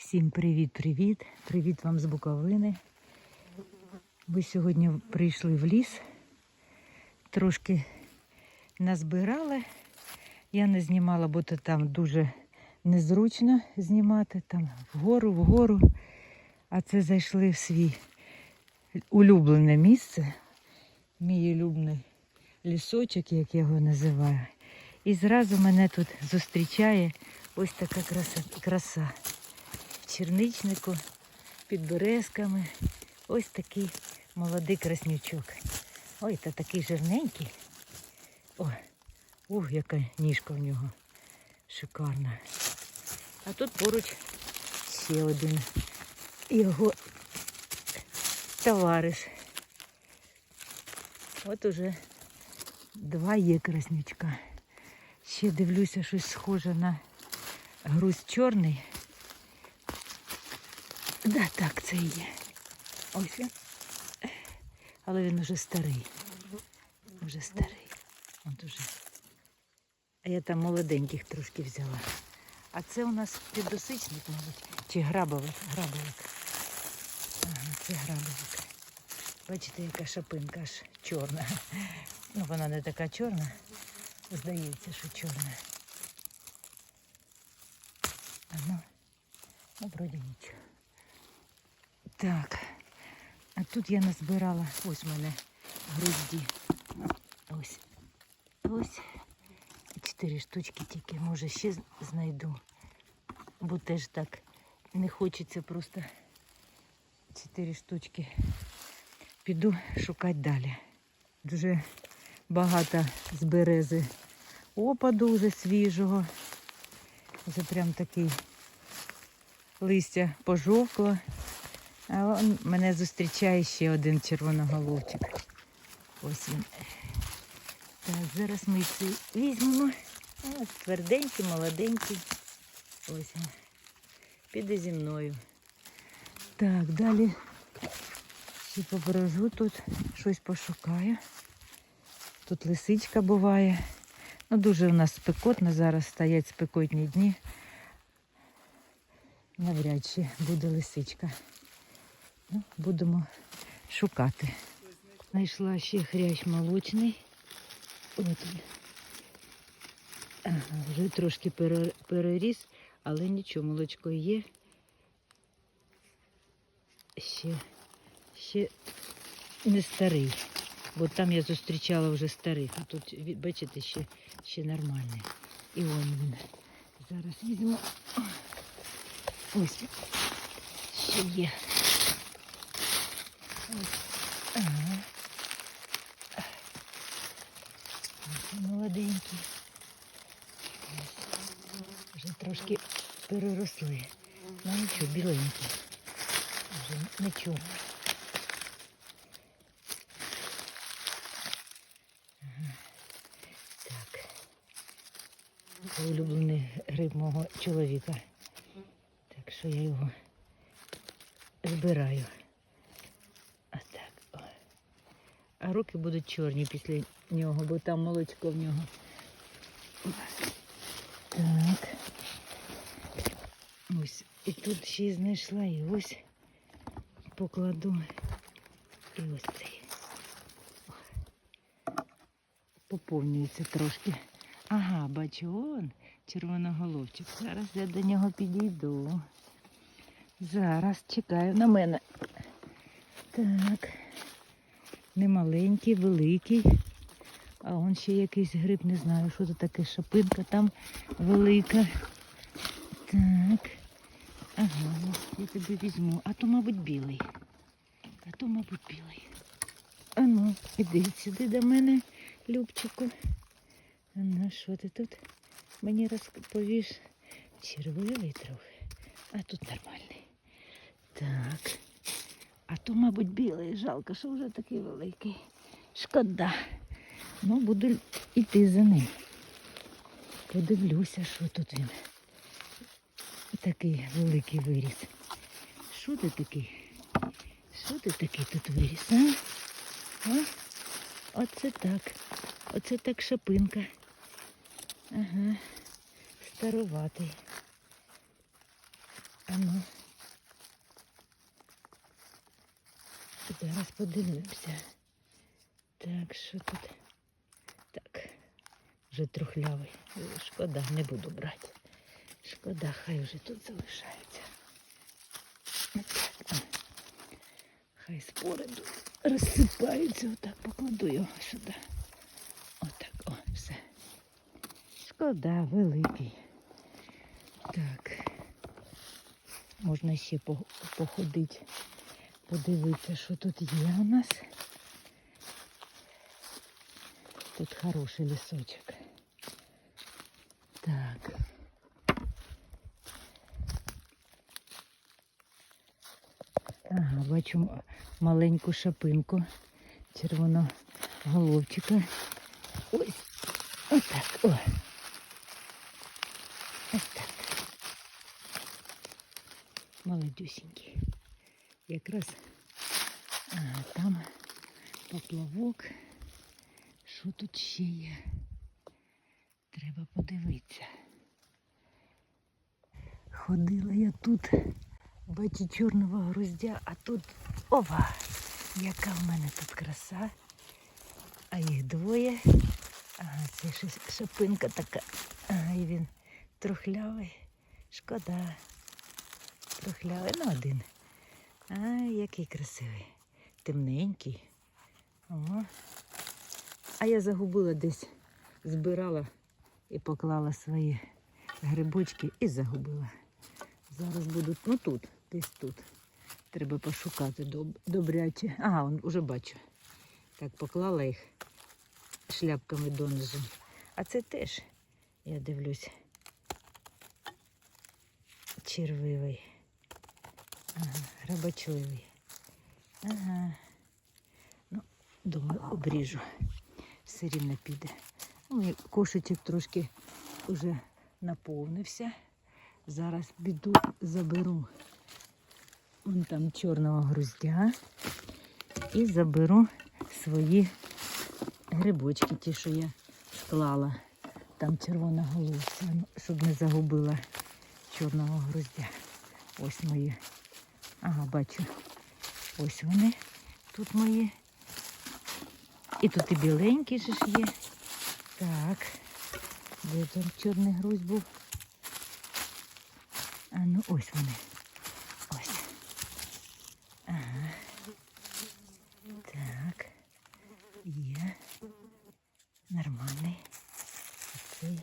Всім привіт-привіт! Привіт вам з Буковини. Ви сьогодні прийшли в ліс, трошки назбирали. Я не знімала, бо то там дуже незручно знімати, там вгору, вгору. А це зайшли в свій улюблене місце, мій улюблений лісочок, як я його називаю. І зразу мене тут зустрічає ось така краса. краса. Черничнику, під березками. Ось такий молодий краснючок. Ой, та такий жирненький. О, ух, яка ніжка в нього шикарна. А тут поруч ще один його товариш. От уже два є краснючка. Ще дивлюся, щось схоже на груз чорний. Да, так, це і є. Ось він. Але він уже старий. Уже старий. От уже. А я там молоденьких трошки взяла. А це у нас підосичник, мабуть. Чи грабовик? Грабовик. Ага, це грабовик. Бачите, яка шапинка аж чорна. Ну, вона не така чорна. Здається, що чорна. А ну, ну, вроді нічого. Так. А тут я назбирала, ось в мене грузді. Ось. Ось. Чотири штучки тільки, може, ще знайду. Бо теж так не хочеться просто чотири штучки. Піду шукати далі. Дуже багато з берези опаду вже свіжого. Вже прям такий листя пожовкло. А он мене зустрічає ще один червоноголовчик. Ось він. Так, зараз ми цей візьмемо. Ось тверденький, молоденький. Ось він. Піде зі мною. Так, далі ще побережу тут, щось пошукаю. Тут лисичка буває. Ну, дуже у нас спекотно, зараз стоять спекотні дні. Навряд чи буде лисичка. Ну, будемо шукати. Знайшла ще хрящ молочний. От вже трошки переріс, але нічого, молочко є. Ще, ще не старий. Бо там я зустрічала вже старих. А тут, бачите, ще, ще нормальний. І вон він. Зараз візьму. Ось. Ще є. Ось. Молоденький. Вже трошки переросли. Ну нічого, біленький. Вже. Ага. Так. Це улюблений гриб мого чоловіка. Так що я його збираю. А так. О. Руки будуть чорні після нього, бо там молочко в нього. Так. Ось. І тут ще й знайшла і ось покладу. І ось цей. Поповнюється трошки. Ага, бачу, он червоноголовчик. Зараз я до нього підійду. Зараз чекаю на мене. Так. Не маленький, великий. А он ще якийсь гриб, не знаю, що це таке шапинка там велика. Так. Ага, я тебе візьму. А то, мабуть, білий. А то, мабуть, білий. А ну, іди сюди до мене, Любчику. А ну, що ти тут? Мені розповіш червивий трохи, а тут нормальний. Так. А то, мабуть, білий. Жалко, що вже такий великий. Шкода. Ну, буду йти за ним. Подивлюся, що тут він. Такий великий виріс. Що ти такий? Що ти такий тут виріс, а? а? Оце так. Оце так шапинка. Ага. Старуватий. А ну. Зараз подивимося. Так, що тут? Так, вже трухлявий. Шкода, не буду брати. Шкода, хай вже тут залишається. Отак, о. Хай спори тут розсипаються. Отак покладу його сюди. Отак, о, все. Шкода, великий. Так. Можна ще походити, подивитися, що тут є у нас. Тут хороший лісочок. Так. Ага, бачу маленьку шапинку червоноголовчика. Ось. Отак. О. Ось так. Молодюсенький. Якраз ага, там поплавок. Що тут ще є? Треба подивитися. Ходила я тут, бачу чорного груздя, а тут ова! Яка в мене тут краса. А їх двоє. Ага, це щось шапинка така. Ага, і він трухлявий. Шкода. Трухлявий, ну один. А, який красивий. Темненький. О. А я загубила десь, збирала і поклала свої грибочки і загубила. Зараз будуть, ну тут, десь тут. Треба пошукати доб- добряче. Ага, он уже бачу. Так, поклала їх шляпками донизу. А це теж, я дивлюсь, червивий. Ага, грабачливий. Ага. Ну, думаю, обріжу. Все рівно піде. Ну, кошечок трошки вже наповнився. Зараз біду заберу вон там чорного груздя і заберу свої грибочки, ті, що я склала. Там червона головця, ну, щоб не загубила чорного груздя. Ось мої. Ага, бачу. Ось вони тут мої. І тут і біленький же ж є. Так. Де там чорний грудь був? А ну ось вони. Ось. Ага. Так. Є. Нормальний. Оцей.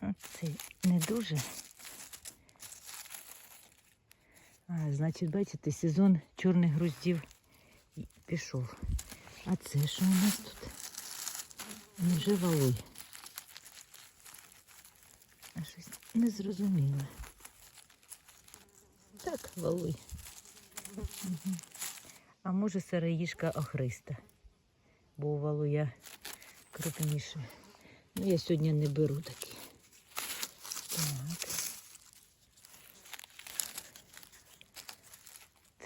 Оцей не дуже. А, значить, бачите, сезон чорних груздів пішов. А це що у нас тут? Невже валуй? А щось не зрозуміло. Так, валуй. Угу. А може сироїшка охриста, бо у валуя крупніше. Ну, я сьогодні не беру такі. Так.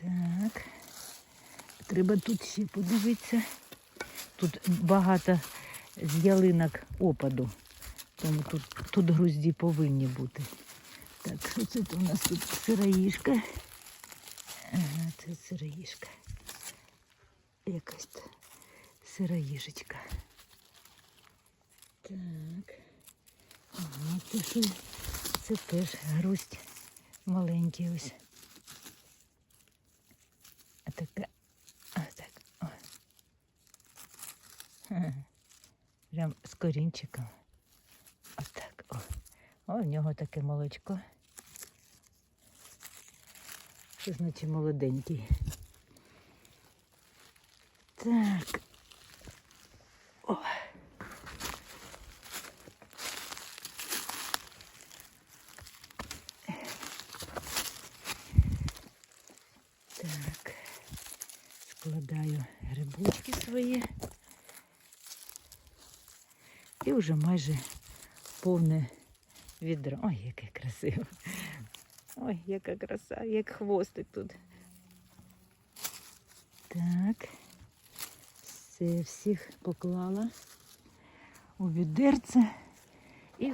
Так. Треба тут ще подивитися. Тут багато з ялинок опаду. Тому тут, тут грузді повинні бути. Так, що це у нас тут сироїшка? Ага, це сироїшка. Якась сироїжечка. Так. Ага, це що? Це теж грусть маленький ось. А така. А так. О. Ха. Прям з корінчиком. Отак. О. О, в нього таке молочко. Що значить молоденький? Так. О. Так. Складаю грибочки свої. І вже майже повне відро. Ой, яке красиво. Ой, яка краса, як хвостик тут. Так. Все, всіх поклала у відерце і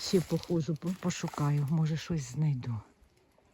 Ще походжу, пошукаю, може щось знайду.